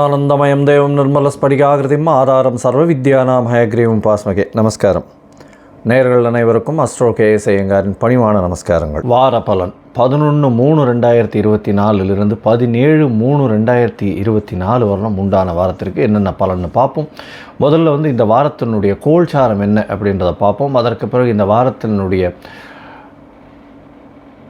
പൂർണ്ണാനന്ദമയം ദേവം നിർമ്മലസ്ഫടികാകൃതിം ആധാരം സർവ്വവിദ്യാനാം ഹയഗ്രീവും பாஸ்மகே. நமஸ்காரம். நேர்கள் அனைவருக்கும் அஸ்ட்ரோ கேஎஸ் ஐயங்காரின் பணிவான நமஸ்காரங்கள். வார பலன். பதினொன்று மூணு ரெண்டாயிரத்தி இருபத்தி நாலுலேருந்து பதினேழு மூணு ரெண்டாயிரத்தி இருபத்தி நாலு வரணும் உண்டான வாரத்திற்கு என்னென்ன பலன்னு பார்ப்போம். முதல்ல வந்து இந்த வாரத்தினுடைய கோல்சாரம் என்ன அப்படின்றத பார்ப்போம். அதற்கு பிறகு இந்த வாரத்தினுடைய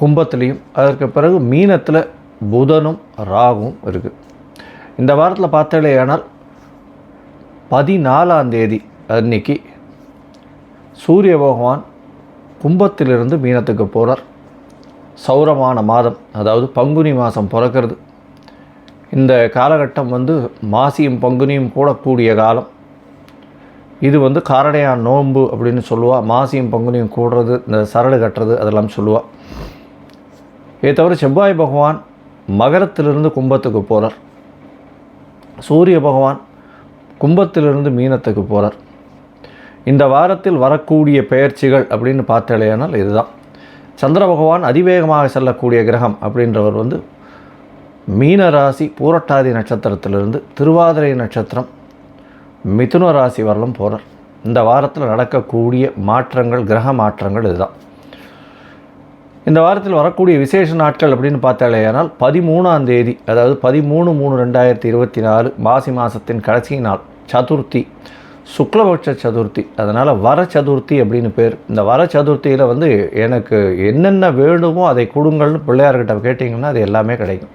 கும்பத்துலேயும் அதற்கு பிறகு மீனத்தில் புதனும் ராகும் இருக்குது இந்த வாரத்தில் பார்த்தாலேயானால் பதினாலாம் தேதி அன்னைக்கு சூரிய பகவான் கும்பத்திலிருந்து மீனத்துக்கு போகிறார் சௌரமான மாதம் அதாவது பங்குனி மாதம் பிறக்கிறது. இந்த காலகட்டம் வந்து மாசியும் பங்குனியும் கூடக்கூடிய காலம். இது வந்து காரடையான் நோன்பு அப்படின்னு சொல்லுவாள் மாசியும் பங்குனியும் கூடுறது இந்த சரடு கட்டுறது அதெல்லாம் சொல்லுவாள் இதை தவிர செவ்வாய் பகவான் மகரத்திலிருந்து கும்பத்துக்கு போகிறார் சூரிய பகவான் கும்பத்திலிருந்து மீனத்துக்கு போகிறார் இந்த வாரத்தில் வரக்கூடிய பெயர்ச்சிகள் அப்படின்னு பார்த்தாலேயானால் இதுதான். சந்திர பகவான் அதிவேகமாக செல்லக்கூடிய கிரகம் அப்படின்றவர் வந்து மீன ராசி பூரட்டாதி நட்சத்திரத்திலிருந்து திருவாதிரை நட்சத்திரம் மிதுன ராசி வரலும் போகிறார் இந்த வாரத்தில் நடக்கக்கூடிய மாற்றங்கள் கிரக மாற்றங்கள் இதுதான். இந்த வாரத்தில் வரக்கூடிய விசேஷ நாட்கள் அப்படின்னு பார்த்தாலேயானால் பதிமூணாம் தேதி அதாவது பதிமூணு மூணு ரெண்டாயிரத்தி இருபத்தி நாலு மாசி மாதத்தின் கடைசி நாள் சதுர்த்தி சுக்லபட்ச சதுர்த்தி. அதனால் வர சதுர்த்தி அப்படின்னு பேர். இந்த வர சதுர்த்தியில் வந்து எனக்கு என்னென்ன வேணுமோ அதை கொடுங்கள்னு பிள்ளையார்கிட்ட கேட்டிங்கன்னா அது எல்லாமே கிடைக்கும்.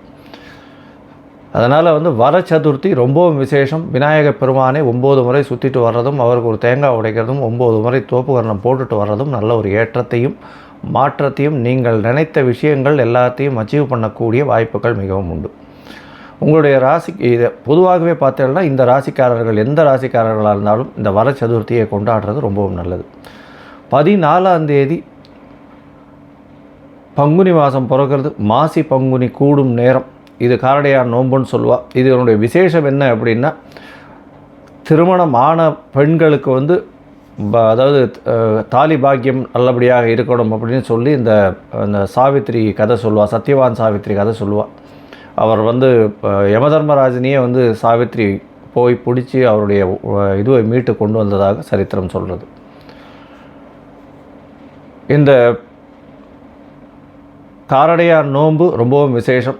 அதனால் வந்து வர சதுர்த்தி ரொம்பவும் விசேஷம். விநாயக பெருமானை ஒம்பது முறை சுற்றிட்டு வர்றதும் அவருக்கு ஒரு தேங்காய் உடைக்கிறதும் ஒம்பது முறை தோப்பு வர்ணம் போட்டுட்டு வர்றதும் நல்ல ஒரு ஏற்றத்தையும் மாற்றத்தையும் நீங்கள் நினைத்த விஷயங்கள் எல்லாத்தையும் அச்சீவ் பண்ணக்கூடிய வாய்ப்புகள் மிகவும் உண்டு. உங்களுடைய ராசி இதை பொதுவாகவே பார்த்தீங்கன்னா இந்த ராசிக்காரர்கள் எந்த ராசிக்காரர்களாக இருந்தாலும் இந்த வர சதுர்த்தியை கொண்டாடுறது ரொம்பவும் நல்லது. பதினாலாம் தேதி பங்குனி மாதம் பிறக்கிறது. மாசி பங்குனி கூடும் நேரம். இது காரடையார் நோன்புன்னு சொல்லுவாள் இதனுடைய விசேஷம் என்ன அப்படின்னா திருமணம் ஆன பெண்களுக்கு வந்து அதாவது தாலி பாக்கியம் நல்லபடியாக இருக்கணும் அப்படின்னு சொல்லி இந்த அந்த சாவித்திரி கதை சொல்லுவாள் சத்யவான் சாவித்திரி கதை சொல்லுவாள் அவர் வந்து அஹ், வந்து சாவித்திரி போய் பிடிச்சி அவருடைய இதுவை மீட்டு கொண்டு வந்ததாக சரித்திரம் சொல்கிறது இந்த காரடையார் நோன்பு ரொம்பவும் விசேஷம்.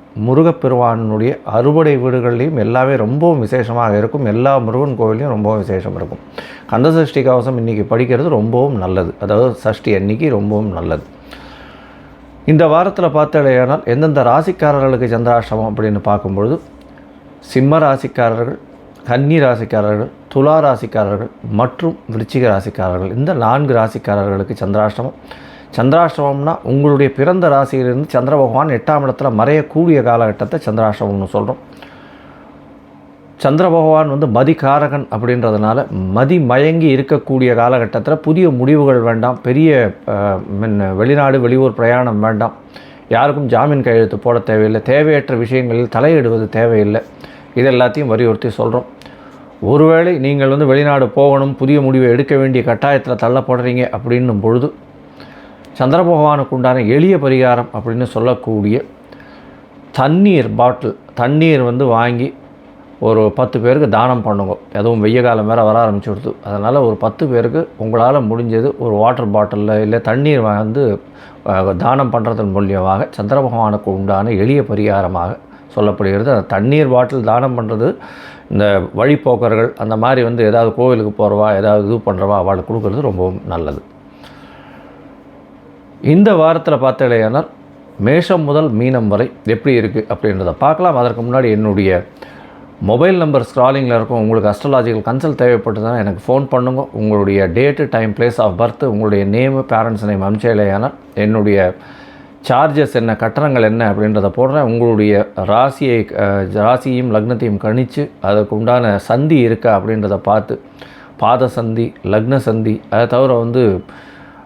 முருகப்பெருவானுடைய அறுபடை வீடுகள்லையும் எல்லாமே ரொம்பவும் விசேஷமாக இருக்கும். எல்லா முருகன் கோவிலையும் ரொம்பவும் விசேஷம் இருக்கும். கந்த சஷ்டி கவசம் இன்றைக்கி படிக்கிறது ரொம்பவும் நல்லது. அதாவது சஷ்டி அன்னைக்கு ரொம்பவும் நல்லது. இந்த வாரத்தில் பார்த்தாலேயானால் எந்தெந்த ராசிக்காரர்களுக்கு சந்திராஷ்டமம் அப்படின்னு பார்க்கும்பொழுது சிம்ம ராசிக்காரர்கள் கன்னி ராசிக்காரர்கள் துலா ராசிக்காரர்கள் மற்றும் விருச்சிக ராசிக்காரர்கள் இந்த நான்கு ராசிக்காரர்களுக்கு சந்திராஷ்டமம். சந்திராஷ்டமம்னா உங்களுடைய பிறந்த ராசியிலிருந்து சந்திர பகவான் எட்டாம் இடத்துல மறையக்கூடிய காலகட்டத்தை சந்திராஷ்டமம்னு சொல்கிறோம் சந்திர பகவான் வந்து மதிகாரகன் அப்படின்றதுனால மதி மயங்கி இருக்கக்கூடிய காலகட்டத்தில் புதிய முடிவுகள் வேண்டாம். பெரிய வெளிநாடு வெளியூர் பிரயாணம் வேண்டாம். யாருக்கும் ஜாமீன் கையெழுத்து போட தேவையில்லை. தேவையற்ற விஷயங்களில் தலையிடுவது தேவையில்லை. இது எல்லாத்தையும் வலியுறுத்தி சொல்கிறோம் ஒருவேளை நீங்கள் வந்து வெளிநாடு போகணும் புதிய முடிவை எடுக்க வேண்டிய கட்டாயத்தில் தள்ளப்படுறீங்க அப்படின்னும் பொழுது சந்திர பகவானுக்கு உண்டான எளிய பரிகாரம் அப்படின்னு சொல்லக்கூடிய தண்ணீர் பாட்டில். தண்ணீர் வந்து வாங்கி ஒரு பத்து பேருக்கு தானம் பண்ணுங்க. எதுவும் வெய்ய காலம் வேறு வர ஆரம்பிச்சு கொடுத்து அதனால் ஒரு பத்து பேருக்கு உங்களால் முடிஞ்சது ஒரு வாட்டர் பாட்டிலில் இல்லை தண்ணீர் வந்து தானம் பண்ணுறதன் மூலியமாக சந்திர பகவானுக்கு உண்டான எளிய பரிகாரமாக சொல்லப்படுகிறது. அந்த தண்ணீர் பாட்டில் தானம் பண்ணுறது இந்த வழிப்போக்கர்கள் அந்த மாதிரி வந்து ஏதாவது கோவிலுக்கு போகிறவா ஏதாவது இது பண்ணுறவா அவளுக்கு கொடுக்கறது ரொம்பவும் நல்லது. இந்த வாரத்தில் பார்த்தாலேயானால் மேஷம் முதல் மீனம் வரை எப்படி இருக்குது அப்படின்றத பார்க்கலாம். அதற்கு முன்னாடி என்னுடைய மொபைல் நம்பர் ஸ்க்ராலிங்கில் இருக்கும். உங்களுக்கு அஸ்ட்ராலாஜிக்கல் கன்சல்ட் தேவைப்பட்டதுன்னா எனக்கு ஃபோன் பண்ணுங்க. உங்களுடைய date time place of birth உங்களுடைய நேமு பேரண்ட்ஸ் நேம் அமிச்சாலேயானால் என்னுடைய சார்ஜஸ் என்ன கட்டணங்கள் என்ன அப்படின்றத போடுறேன். உங்களுடைய ராசியை ராசியும் ராசியையும் லக்னத்தையும் கணித்து அதுக்கு உண்டான சந்தி இருக்கா அப்படின்றத பார்த்து பாத சந்தி லக்ன சந்தி அதை தவிர வந்து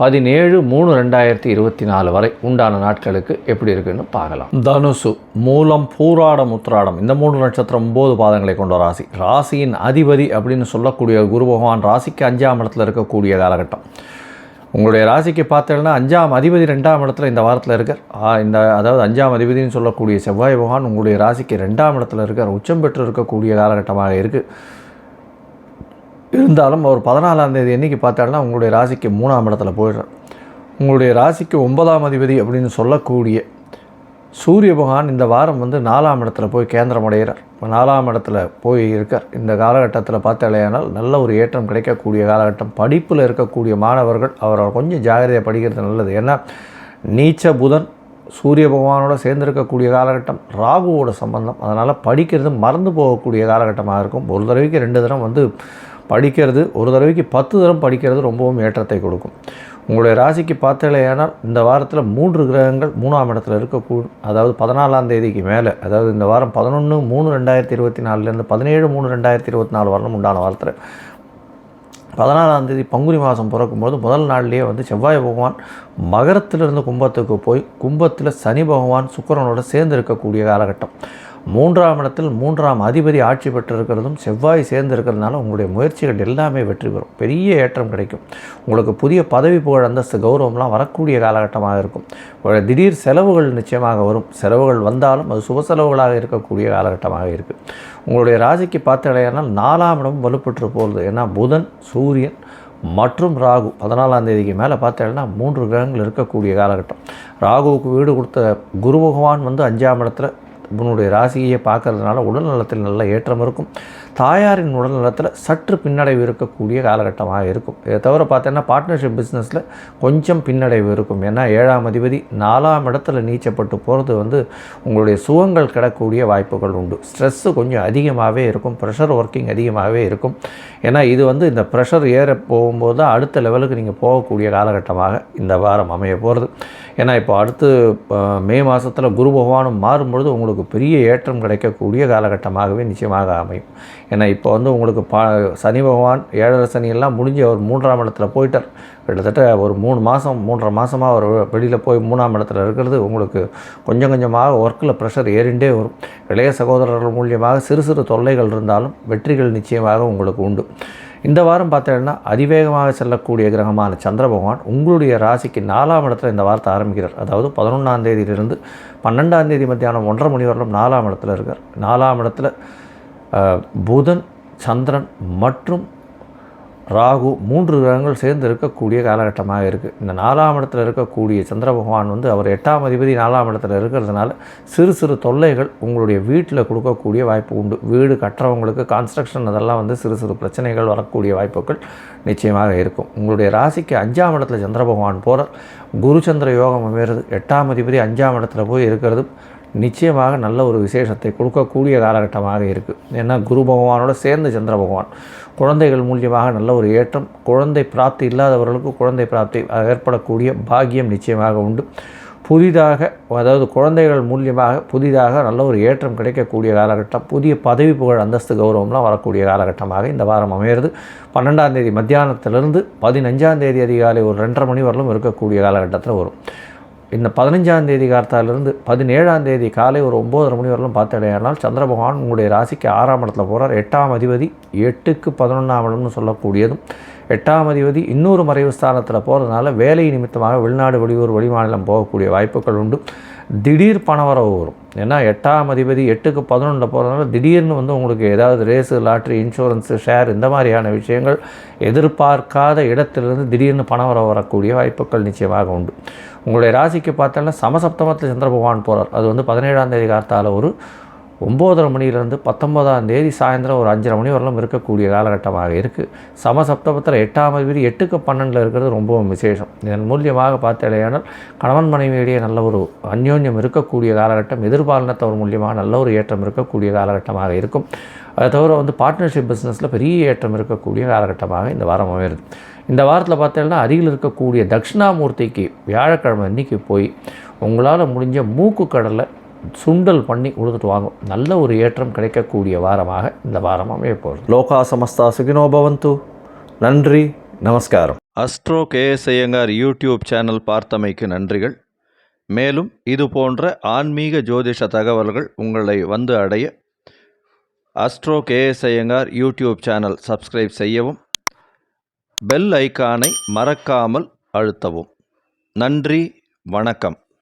பதினேழு மூணு ரெண்டாயிரத்தி இருபத்தி நாலு வரை உண்டான நாட்களுக்கு எப்படி இருக்குன்னு பார்க்கலாம். தனுசு மூலம் பூராடம் உத்திராடம் இந்த மூணு நட்சத்திரம் ஒம்பது பாதங்களை கொண்ட ராசி. ராசியின் அதிபதி அப்படின்னு சொல்லக்கூடிய குரு பகவான் ராசிக்கு அஞ்சாம் இடத்துல இருக்கக்கூடிய காலகட்டம். உங்களுடைய ராசிக்கு பார்த்தீங்கன்னா அஞ்சாம் அதிபதி ரெண்டாம் இடத்துல இந்த வாரத்தில் இருக்கார். இந்த அதாவது அஞ்சாம் அதிபதினு சொல்லக்கூடிய செவ்வாய் பகவான் உங்களுடைய ராசிக்கு ரெண்டாம் இடத்துல இருக்கார். உச்சம் பெற்று இருக்கக்கூடிய காலகட்டமாக இருக்குது இருந்தாலும் அவர் பதினாலாம் தேதி என்றைக்கு பார்த்தாருன்னா உங்களுடைய ராசிக்கு மூணாம் இடத்துல போயிடுறார். உங்களுடைய ராசிக்கு ஒன்பதாம் அதிபதி அப்படின்னு சொல்லக்கூடிய சூரிய பகவான் இந்த வாரம் வந்து நாலாம் இடத்துல போய் கேந்திரம் அடைகிறார். இப்போ நாலாம் இடத்துல போய் இருக்கார். இந்த காலகட்டத்தில் பார்த்தாலேயானால் நல்ல ஒரு ஏற்றம் கிடைக்கக்கூடிய காலகட்டம். படிப்பில் இருக்கக்கூடிய மாணவர்கள் அவரை கொஞ்சம் ஜாகிரதையாக படிக்கிறது நல்லது. ஏன்னா நீச்ச புதன் சூரிய பகவானோட சேர்ந்திருக்கக்கூடிய காலகட்டம் ராகுவோட சம்பந்தம். அதனால் படிக்கிறது மறந்து போகக்கூடிய காலகட்டமாக இருக்கும். ஒரு தடவைக்கு ரெண்டு தினம் வந்து படிக்கிறது ஒரு தடவைக்கு பத்து தரம் படிக்கிறது ரொம்பவும் ஏற்றத்தை கொடுக்கும். உங்களுடைய ராசிக்கு பார்த்தலையானால் இந்த வாரத்தில் மூன்று கிரகங்கள் மூணாம் இடத்துல இருக்கக்கூடும் அதாவது பதினாலாம் தேதிக்கு மேலே அதாவது இந்த வாரம் பதினொன்று மூணு ரெண்டாயிரத்தி இருபத்தி நாலுலேருந்து பதினேழு மூணு ரெண்டாயிரத்தி இருபத்தி நாலு வரணும் உண்டான வாரத்தில். பதினாலாம் தேதி பங்குனி மாதம் பிறக்கும்போது முதல் நாள்லேயே வந்து செவ்வாய் பகவான் மகரத்திலிருந்து கும்பத்துக்கு போய் கும்பத்தில் சனி பகவான் சுக்கிரனோட சேர்ந்து இருக்கக்கூடிய காலகட்டம். மூன்றாம் இடத்தில் மூன்றாம் அதிபதி ஆட்சி பெற்றிருக்கிறதும் செவ்வாய் சேர்ந்து இருக்கிறதுனால உங்களுடைய முயற்சிகள் எல்லாமே வெற்றி பெறும். பெரிய ஏற்றம் கிடைக்கும். உங்களுக்கு புதிய பதவி புகழ் அந்தஸ்து கௌரவம்லாம் வரக்கூடிய காலகட்டமாக இருக்கும். திடீர் செலவுகள் நிச்சயமாக வரும். செலவுகள் வந்தாலும் அது சுப செலவுகளாக இருக்கக்கூடிய காலகட்டமாக இருக்குது உங்களுடைய ராசிக்கு பார்த்தடையானால் நாலாம் இடம் வலுப்பெற்று போகிறது. ஏன்னா புதன் சூரியன் மற்றும் ராகு பதினாலாம் தேதிக்கு மேலே பார்த்தேன்னா மூன்று கிரகங்கள் இருக்கக்கூடிய காலகட்டம். ராகுவுக்கு வீடு கொடுத்த குரு பகவான் வந்து அஞ்சாம் இடத்துல உன்னுடைய ராசியை பார்க்கறதுனால உடல் நலத்தில் நல்ல ஏற்றம் இருக்கும். தாயாரின் உடல் நலத்தில் சற்று பின்னடைவு இருக்கக்கூடிய காலகட்டமாக இருக்கும். இதை தவிர பார்த்தீங்கன்னா பார்ட்னர்ஷிப் பிஸ்னஸில் கொஞ்சம் பின்னடைவு இருக்கும். ஏன்னா ஏழாம் அதிபதி நாலாம் இடத்துல நீச்சப்பட்டு போகிறது வந்து உங்களுடைய சுகங்கள் கிடக்கூடிய வாய்ப்புகள் உண்டு. ஸ்ட்ரெஸ்ஸு கொஞ்சம் அதிகமாகவே இருக்கும். ப்ரெஷர் ஒர்க்கிங் அதிகமாகவே இருக்கும். ஏன்னா இது வந்து இந்த ப்ரெஷர் ஏற போகும்போது தான் அடுத்த லெவலுக்கு நீங்கள் போகக்கூடிய காலகட்டமாக இந்த வாரம் அமைய போகிறது ஏன்னா இப்போ அடுத்து மே மாதத்தில் குரு பகவானும் மாறும்பொழுது உங்களுக்கு பெரிய ஏற்றம் கிடைக்கக்கூடிய காலகட்டமாகவே நிச்சயமாக அமையும். ஏன்னா இப்போ வந்து உங்களுக்கு பா சனி பகவான் ஏழரை சனியெல்லாம் முடிஞ்சு அவர் மூன்றாம் இடத்துல போயிட்டார். கிட்டத்தட்ட ஒரு மூணு மாதம் மூன்றரை மாதமாக அவர் வெளியில் போய் மூணாம் இடத்துல இருக்கிறது உங்களுக்கு கொஞ்சம் கொஞ்சமாக ஒர்க்கில் ப்ரெஷர் ஏறிண்டே வரும். இளைய சகோதரர்கள் மூலியமாக சிறு சிறு தொல்லைகள் இருந்தாலும் வெற்றிகள் நிச்சயமாக உங்களுக்கு உண்டு. இந்த வாரம் பார்த்தீங்கன்னா அதிவேகமாக செல்லக்கூடிய கிரகமான சந்திர பகவான் உங்களுடைய ராசிக்கு நாலாம் இடத்துல இந்த வாரத்தை ஆரம்பிக்கிறார். அதாவது பதினொன்றாம் தேதியிலிருந்து பன்னெண்டாம் தேதி மத்தியானம் ஒன்றரை மணி வரலும் நாலாம் இடத்துல இருக்கார். நாலாம் இடத்துல புதன் சந்திரன் மற்றும் ராகு மூன்று கிரகங்கள் சேர்ந்து இருக்கக்கூடிய காலகட்டமாக இருக்குது இந்த நாலாம் இடத்துல இருக்கக்கூடிய சந்திர பகவான் வந்து அவர் எட்டாம் அதிபதி நாலாம் இடத்துல இருக்கிறதுனால சிறு சிறு தொல்லைகள் உங்களுடைய வீட்டில் கொடுக்கக்கூடிய வாய்ப்பு உண்டு. வீடு கட்டுறவங்களுக்கு கான்ஸ்ட்ரக்ஷன் அதெல்லாம் வந்து சிறு சிறு பிரச்சனைகள் வரக்கூடிய வாய்ப்புகள் நிச்சயமாக இருக்கும். உங்களுடைய ராசிக்கு அஞ்சாம் இடத்துல சந்திர பகவான் போகிறார் குரு சந்திர யோகம் அமைகிறது. எட்டாம் அதிபதி அஞ்சாம் இடத்துல போய் இருக்கிறது. நிச்சயமாக நல்ல ஒரு விசேஷத்தை கொடுக்கக்கூடிய காலகட்டமாக இருக்குது ஏன்னா குரு பகவானோடு சேர்ந்து சந்திர பகவான். குழந்தைகள் மூலியமாக நல்ல ஒரு ஏற்றம் குழந்தை பிராப்தி இல்லாதவர்களுக்கு குழந்தை பிராப்தி ஏற்படக்கூடிய பாக்கியம் நிச்சயமாக உண்டு. புதிதாக அதாவது குழந்தைகள் மூலியமாக புதிதாக நல்ல ஒரு ஏற்றம் கிடைக்கக்கூடிய காலகட்டம் புதிய பதவி புகழ் அந்தஸ்து கௌரவம்லாம் வரக்கூடிய காலகட்டமாக இந்த வாரம் அமையிறது. பன்னெண்டாம் தேதி மத்தியானத்திலிருந்து பதினஞ்சாம் தேதி அதிகாலை ஒரு ரெண்டரை மணி வரலும் இருக்கக்கூடிய காலகட்டத்தில் வரும். இந்த பதினஞ்சாம் தேதி காலத்தாலிருந்து பதினேழாம் தேதி காலை ஒரு ஒம்பதரை மணி வரலும் பார்த்தடையானால் சந்திர பகவான் உங்களுடைய ராசிக்கு ஆறாம் இடத்துல போகிறார் எட்டாம் அதிபதி எட்டுக்கு பதினொன்றாம் இடம்னு சொல்லக்கூடியதும் எட்டாம் அதிபதி இன்னொரு மறைவு ஸ்தானத்தில் போகிறதுனால வேலை நிமித்தமாக வெளிநாடு வெளியூர் வெளிமாநிலம் போகக்கூடிய வாய்ப்புகள் உண்டு. திடீர் பணவரவு வரும். ஏன்னா எட்டாம் அதிபதி எட்டுக்கு பதினொன்றில் போகிறதுனால திடீர்னு வந்து உங்களுக்கு ஏதாவது ரேஸு லாட்ரி இன்சூரன்ஸு ஷேர் இந்த மாதிரியான விஷயங்கள் எதிர்பார்க்காத இடத்திலிருந்து திடீர்னு பணவரவு வரக்கூடிய வாய்ப்புகள் நிச்சயமாக உண்டு. உங்களுடைய ராசிக்கு பார்த்தோன்னா சமசப்தமத்தில் சந்திர பகவான் போகிறார் அது வந்து பதினேழாம் தேதி காலத்தால் ஒரு ஒம்போதரை மணிலேருந்து பத்தொன்பதாம் தேதி சாயந்தரம் ஒரு அஞ்சரை மணி வரலும் இருக்கக்கூடிய காலகட்டமாக இருக்குது சமசப்தபத்தில் எட்டாம் வீடு எட்டுக்கு பன்னெண்டில் இருக்கிறது ரொம்பவும் விசேஷம். இதன் மூலியமாக பார்த்தடையானால் கணவன் மனைவியிடையே நல்ல ஒரு அந்யோன்யம் இருக்கக்கூடிய காலகட்டம் எதிர்பாலினத்தவர் மூலியமாக நல்ல ஒரு ஏற்றம் இருக்கக்கூடிய காலகட்டமாக இருக்கும். அதை தவிர வந்து பார்ட்னர்ஷிப் பிஸ்னஸில் பெரிய ஏற்றம் இருக்கக்கூடிய காலகட்டமாக இந்த வாரம் அமையிறது இந்த வாரத்தில் பார்த்தீங்கன்னா அருகில் இருக்கக்கூடிய தட்சிணாமூர்த்திக்கு வியாழக்கிழமை அன்னைக்கு போய் உங்களால் முடிஞ்ச மூக்கு கடலை சுண்டல் பண்ணி கொடுத்துட்டு வாங்க நல்ல ஒரு ஏற்றம் கிடைக்கக்கூடிய வாரமாக இந்த வாரம் அமைய போகிறது. லோகா சமஸ்தா சுகினோ பவந்து. நன்றி நமஸ்காரம். Astro KS Iyengar YouTube channel பார்த்தமைக்கு நன்றிகள். மேலும் இது போன்ற ஆன்மீக ஜோதிஷ தகவல்கள் உங்களை வந்து அடைய astro KS Iyengar YouTube channel subscribe செய்யவும் பெல் ஐக்கானை மறக்காமல் அழுத்தவும். நன்றி வணக்கம்.